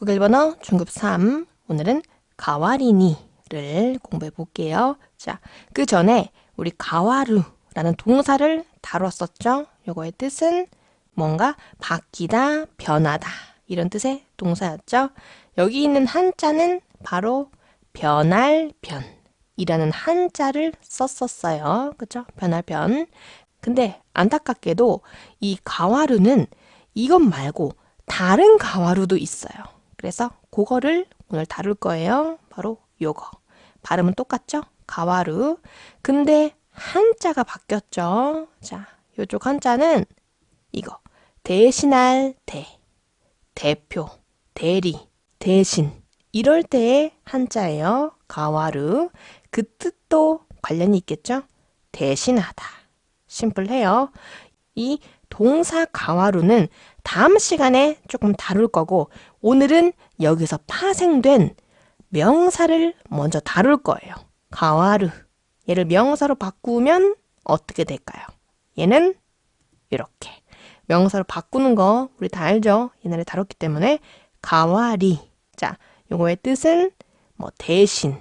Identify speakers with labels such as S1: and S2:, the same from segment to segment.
S1: 국어 1번어 중급 3 오늘은 가와리니를 공부해 볼게요. 자, 그 전에 우리 가와루라는 동사를 다뤘었죠. 요거의 뜻은 뭔가 바뀌다, 변하다 이런 뜻의 동사였죠. 여기 있는 한자는 바로 변할 변이라는 한자를 썼었어요. 그죠? 변할 변. 근데 안타깝게도 이 가와루는 이것 말고 다른 가와루도 있어요. 그래서 그거를 오늘 다룰 거예요. 바로 요거. 발음은 똑같죠? 가와루. 근데 한자가 바뀌었죠. 자, 요쪽 한자는 이거. 대신할 대. 대표, 대리, 대신. 이럴 때의 한자예요. 가와루. 그 뜻도 관련이 있겠죠? 대신하다. 심플해요. 이 동사 가와루는 다음 시간에 조금 다룰 거고 오늘은 여기서 파생된 명사를 먼저 다룰 거예요. 가와루. 얘를 명사로 바꾸면 어떻게 될까요? 얘는 이렇게. 명사로 바꾸는 거 우리 다 알죠? 옛날에 다뤘기 때문에 가와리. 자, 요거의 뜻은 뭐 대신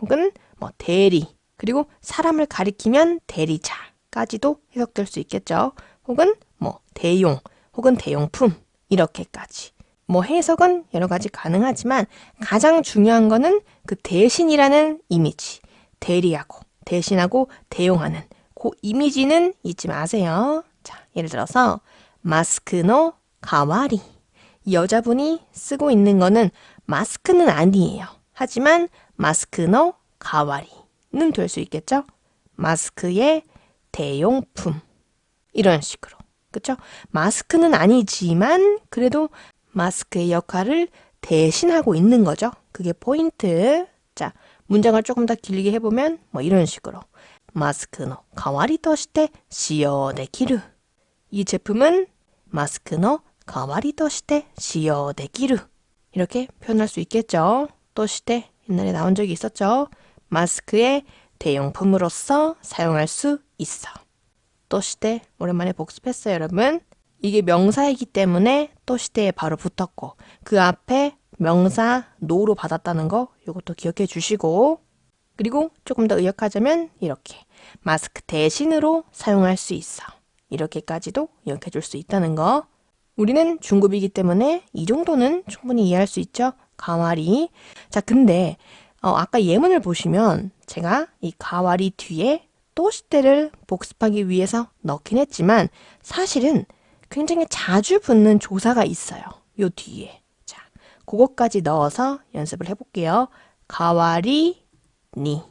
S1: 혹은 뭐 대리 그리고 사람을 가리키면 대리자까지도 해석될 수 있겠죠. 혹은 뭐 대용 혹은 대용품 이렇게까지. 뭐 해석은 여러 가지 가능하지만 가장 중요한 거는 그 대신이라는 이미지. 대리하고 대신하고 대용하는 그 이미지는 잊지 마세요. 자, 예를 들어서 마스크노 가와리. 여자분이 쓰고 있는 거는 마스크는 아니에요. 하지만 마스크노 가와리는 될 수 있겠죠? 마스크의 대용품. 이런 식으로. 그쵸? 마스크는 아니지만 그래도 마스크의 역할을 대신하고 있는 거죠. 그게 포인트. 자, 문장을 조금 더 길게 해보면 뭐 이런 식으로 마스크노 가와리 토시테 시요できる 이 제품은 마스크노 가와리 토시테 시요できる 이렇게 표현할 수 있겠죠. 토시테 옛날에 나온 적이 있었죠. 마스크의 대용품으로서 사용할 수 있어. 또시대 오랜만에 복습했어요, 여러분. 이게 명사이기 때문에 또시대에 바로 붙었고 그 앞에 명사 노로 받았다는 거 이것도 기억해 주시고 그리고 조금 더 의역하자면 이렇게 마스크 대신으로 사용할 수 있어. 이렇게까지도 기억해 줄 수 있다는 거. 우리는 중급이기 때문에 이 정도는 충분히 이해할 수 있죠. 가와리. 자, 근데 어, 아까 예문을 보시면 제가 이 가와리 뒤에 또 시대를 복습하기 위해서 넣긴 했지만 사실은 굉장히 자주 붙는 조사가 있어요. 요 뒤에. 자, 그것까지 넣어서 연습을 해볼게요. 가와리 니.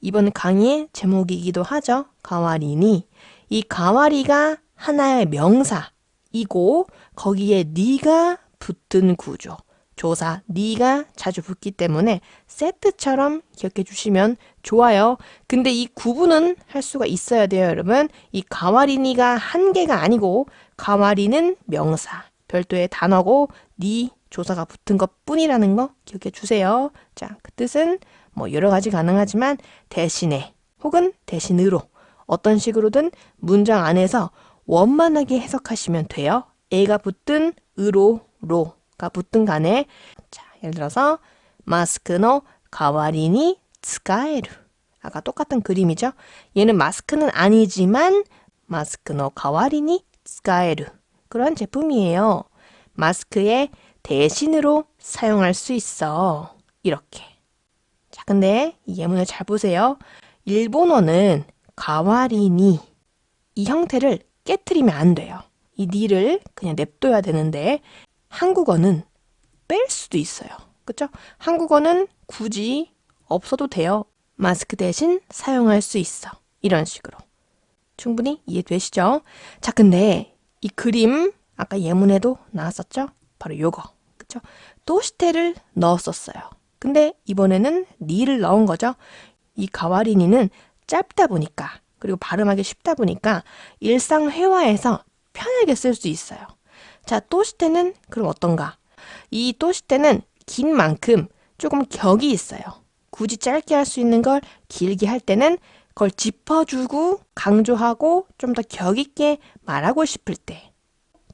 S1: 이번 강의의 제목이기도 하죠. 가와리 니. 이 가와리가 하나의 명사이고 거기에 니가 붙은 구조. 조사 니가 자주 붙기 때문에 세트처럼 기억해 주시면 좋아요. 근데 이 구분은 할 수가 있어야 돼요, 여러분. 이 가와리니가 한 개가 아니고 가와리는 명사, 별도의 단어고 니 조사가 붙은 것 뿐이라는 거 기억해 주세요. 자, 그 뜻은 뭐 여러 가지 가능하지만 대신에 혹은 대신으로 어떤 식으로든 문장 안에서 원만하게 해석하시면 돼요. 애가 붙든 으로 로 가 붙든 간에 자, 예를 들어서 마스크노 가와리니 스카에르 아까 똑같은 그림이죠. 얘는 마스크는 아니지만 마스크노 가와리니 스카에르 그런 제품이에요. 마스크의 대신으로 사용할 수 있어. 이렇게. 자, 근데 이 예문을 잘 보세요. 일본어는 가와리니 이 형태를 깨트리면 안 돼요. 이 니를 그냥 냅둬야 되는데 한국어는 뺄 수도 있어요. 그쵸? 한국어는 굳이 없어도 돼요. 마스크 대신 사용할 수 있어. 이런 식으로. 충분히 이해되시죠? 자, 근데 이 그림 아까 예문에도 나왔었죠? 바로 요거. 그쵸? 또시테를 넣었었어요. 근데 이번에는 니를 넣은 거죠. 이 가와리니는 짧다 보니까 그리고 발음하기 쉽다 보니까 일상 회화에서 편하게 쓸 수 있어요. 자, 또시테는 그럼 어떤가? 이 또시테는 긴 만큼 조금 격이 있어요. 굳이 짧게 할 수 있는 걸 길게 할 때는 그걸 짚어주고 강조하고 좀 더 격 있게 말하고 싶을 때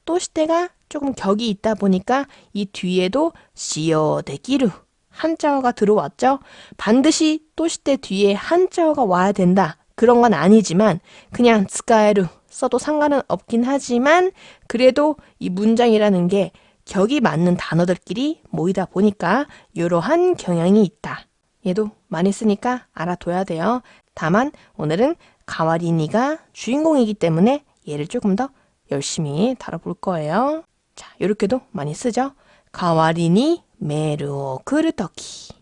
S1: 또시대가 조금 격이 있다 보니까 이 뒤에도 시어데기루 한자어가 들어왔죠. 반드시 또시대 뒤에 한자어가 와야 된다. 그런 건 아니지만 그냥 스카에루 써도 상관은 없긴 하지만 그래도 이 문장이라는 게 격이 맞는 단어들끼리 모이다 보니까 이러한 경향이 있다. 얘도 많이 쓰니까 알아둬야 돼요. 다만 오늘은 가와리니가 주인공이기 때문에 얘를 조금 더 열심히 다뤄볼 거예요. 자, 이렇게도 많이 쓰죠. 가와리니 메르오 그르터키.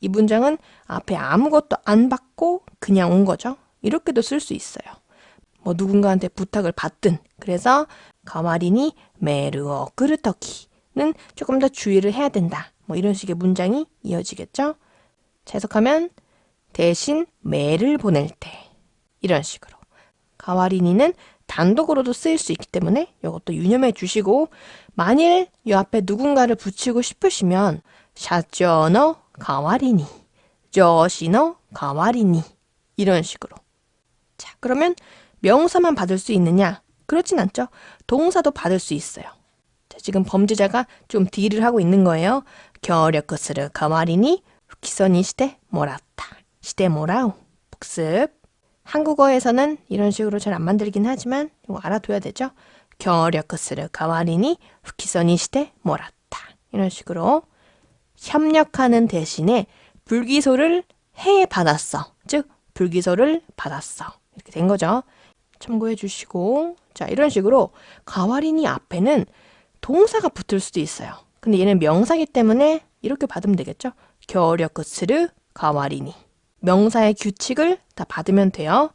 S1: 이 문장은 앞에 아무것도 안 받고 그냥 온 거죠. 이렇게도 쓸 수 있어요. 뭐 누군가한테 부탁을 받든 그래서 가와리니 메르오 그르터키는 조금 더 주의를 해야 된다. 뭐 이런 식의 문장이 이어지겠죠. 자, 해석하면 대신 메를 보낼 때 이런 식으로 가와리니는 단독으로도 쓰일 수 있기 때문에 이것도 유념해 주시고 만일 이 앞에 누군가를 붙이고 싶으시면 샤쩌너 가와리니 저시너 가와리니 이런 식으로 자 그러면 명사만 받을 수 있느냐 그렇진 않죠 동사도 받을 수 있어요 자, 지금 범죄자가 좀 딜을 하고 있는 거예요 결력스를 가와리니 후키선이 시대 모랐다 시대 모라우 복습 한국어에서는 이런 식으로 잘 안 만들긴 하지만 이거 알아둬야 되죠. 결력스를 가와리니 후키선이 시대 몰았다. 이런 식으로 협력하는 대신에 불기소를 해 받았어. 즉 불기소를 받았어. 이렇게 된 거죠. 참고해 주시고 자 이런 식으로 가와리니 앞에는 동사가 붙을 수도 있어요. 근데 얘는 명사기 때문에 이렇게 받으면 되겠죠. 결력스를 가와리니 명사의 규칙을 다 받으면 돼요.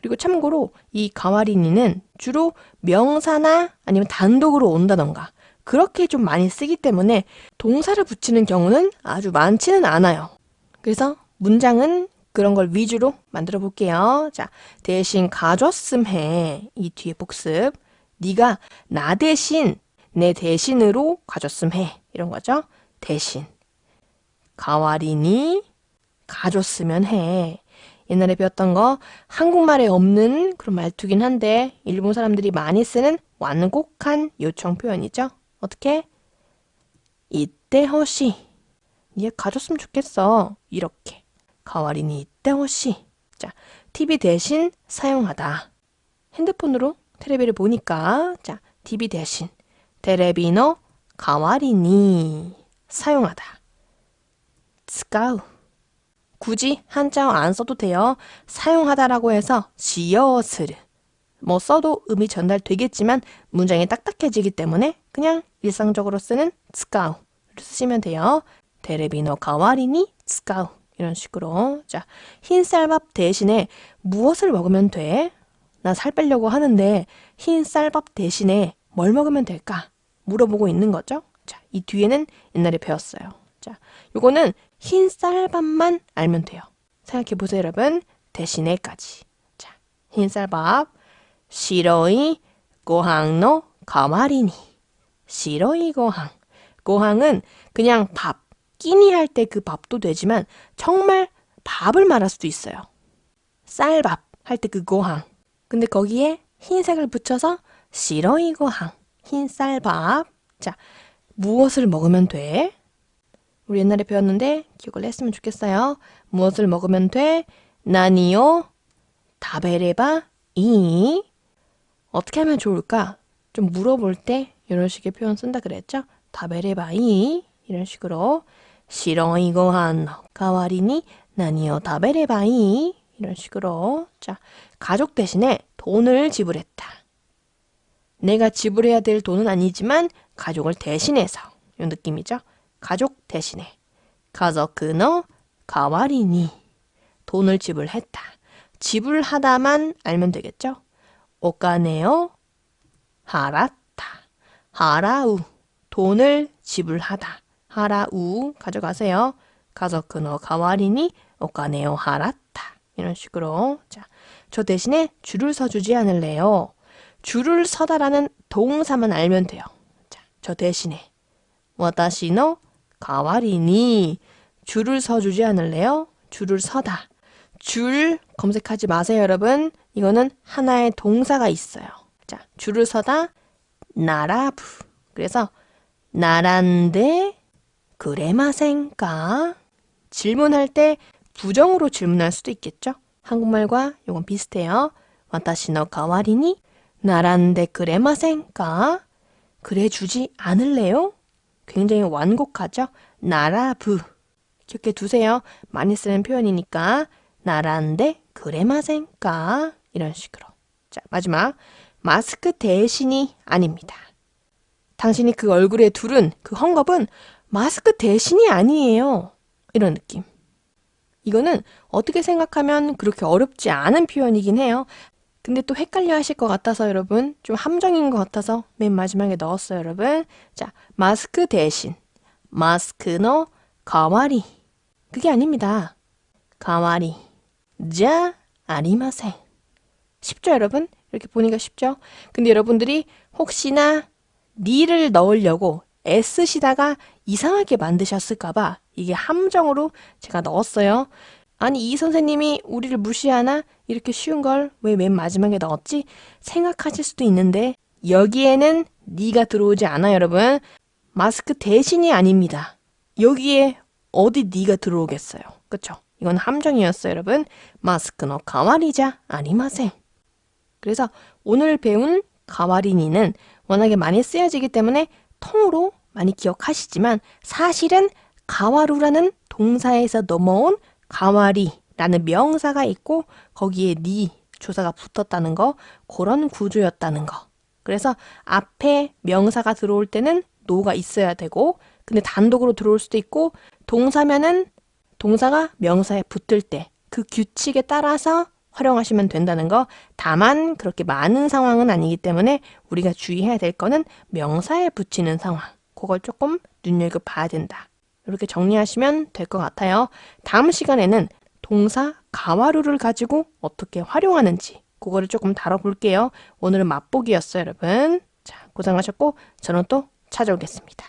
S1: 그리고 참고로 이 가와리니는 주로 명사나 아니면 단독으로 온다던가 그렇게 좀 많이 쓰기 때문에 동사를 붙이는 경우는 아주 많지는 않아요. 그래서 문장은 그런 걸 위주로 만들어 볼게요. 자, 대신 가줬음 해. 이 뒤에 복습. 네가 나 대신 내 대신으로 가줬음 해. 이런 거죠. 대신. 가와리니 가줬으면 해. 옛날에 배웠던 거 한국말에 없는 그런 말투긴 한데 일본 사람들이 많이 쓰는 완곡한 요청 표현이죠. 어떻게? 이때 허시. 얘 가졌으면 좋겠어. 이렇게. 가와리니 이때 허시. 자, TV 대신 사용하다. 핸드폰으로 테레비를 보니까 자, TV 대신 테레비너 가와리니 사용하다. 스카우 굳이 한자어 안 써도 돼요. 사용하다라고 해서 지어스르. 뭐 써도 의미 전달되겠지만 문장이 딱딱해지기 때문에 그냥 일상적으로 쓰는 스카우를 쓰시면 돼요. 테레비노 가와리니 스카우 이런 식으로 자 흰쌀밥 대신에 무엇을 먹으면 돼? 나 살 빼려고 하는데 흰쌀밥 대신에 뭘 먹으면 될까? 물어보고 있는 거죠. 자, 이 뒤에는 옛날에 배웠어요. 자, 요거는 흰 쌀밥만 알면 돼요. 생각해 보세요, 여러분. 대신에까지. 자, 흰 쌀밥. 시로이 고항노 가마리니. 시로이 고항. 고항은 그냥 밥. 끼니 할 때 그 밥도 되지만 정말 밥을 말할 수도 있어요. 쌀밥 할 때 그 고항. 근데 거기에 흰색을 붙여서 시로이 고항. 흰 쌀밥. 자, 무엇을 먹으면 돼? 우리 옛날에 배웠는데 기억을 했으면 좋겠어요. 무엇을 먹으면 돼? 나니요? 다베레바 이 어떻게 하면 좋을까? 좀 물어볼 때 이런 식의 표현 쓴다 그랬죠? 다베레바 이 이런 식으로 이 이런 식으로 자 가족 대신에 돈을 지불했다. 내가 지불해야 될 돈은 아니지만 가족을 대신해서 이 느낌이죠. 가족 대신에 가족의 가와리니 돈을 지불했다. 지불하다만 알면 되겠죠? 오카네요 하랐다. 하라우 돈을 지불하다. 하라우 가져가세요. 가족의 가와리니 오카네요 하랐다. 이런 식으로 자, 저 대신에 줄을 서주지 않을래요. 줄을 서다라는 동사만 알면 돼요. 자, 저 대신에 私の 가와리니 줄을 서주지 않을래요? 줄을 서다. 줄 검색하지 마세요, 여러분. 이거는 하나의 동사가 있어요. 자, 줄을 서다 나라부 그래서 나란데 그레마센까 질문할 때 부정으로 질문할 수도 있겠죠. 한국말과 요건 비슷해요. 와타시노 가와리니 나란데 그레마센까 그래 주지 않을래요? 굉장히 완곡하죠. 나라부 기억해 두세요. 많이 쓰는 표현이니까 나란데 그레마센까 이런 식으로. 자, 마지막 마스크 대신이 아닙니다. 당신이 그 얼굴에 두른 그 헝겊은 마스크 대신이 아니에요. 이런 느낌. 이거는 어떻게 생각하면 그렇게 어렵지 않은 표현이긴 해요. 근데 또 헷갈려 하실 것 같아서 여러분, 좀 함정인 것 같아서 맨 마지막에 넣었어요, 여러분. 자, 마스크 대신. 마스크노 가와리. 그게 아닙니다. 가와리. 자, 아리마센. 쉽죠, 여러분? 이렇게 보니까 쉽죠? 근데 여러분들이 혹시나 니를 넣으려고 애쓰시다가 이상하게 만드셨을까봐 이게 함정으로 제가 넣었어요. 아니, 이 선생님이 우리를 무시하나? 이렇게 쉬운 걸 왜 맨 마지막에 넣었지? 생각하실 수도 있는데 여기에는 니가 들어오지 않아, 여러분. 마스크 대신이 아닙니다. 여기에 어디 니가 들어오겠어요. 그쵸? 이건 함정이었어요, 여러분. 마스크노 가와리자 아니마센. 그래서 오늘 배운 가와리니는 워낙에 많이 쓰여지기 때문에 통으로 많이 기억하시지만 사실은 가와루라는 동사에서 넘어온 가와리라는 명사가 있고 거기에 니 조사가 붙었다는 거 그런 구조였다는 거. 그래서 앞에 명사가 들어올 때는 노가 있어야 되고 근데 단독으로 들어올 수도 있고 동사면은 동사가 명사에 붙을 때 그 규칙에 따라서 활용하시면 된다는 거. 다만 그렇게 많은 상황은 아니기 때문에 우리가 주의해야 될 거는 명사에 붙이는 상황. 그걸 조금 눈여겨봐야 된다. 이렇게 정리하시면 될 것 같아요. 다음 시간에는 동사 가와루를 가지고 어떻게 활용하는지 그거를 조금 다뤄볼게요. 오늘은 맛보기였어요, 여러분. 자, 고생하셨고 저는 또 찾아오겠습니다.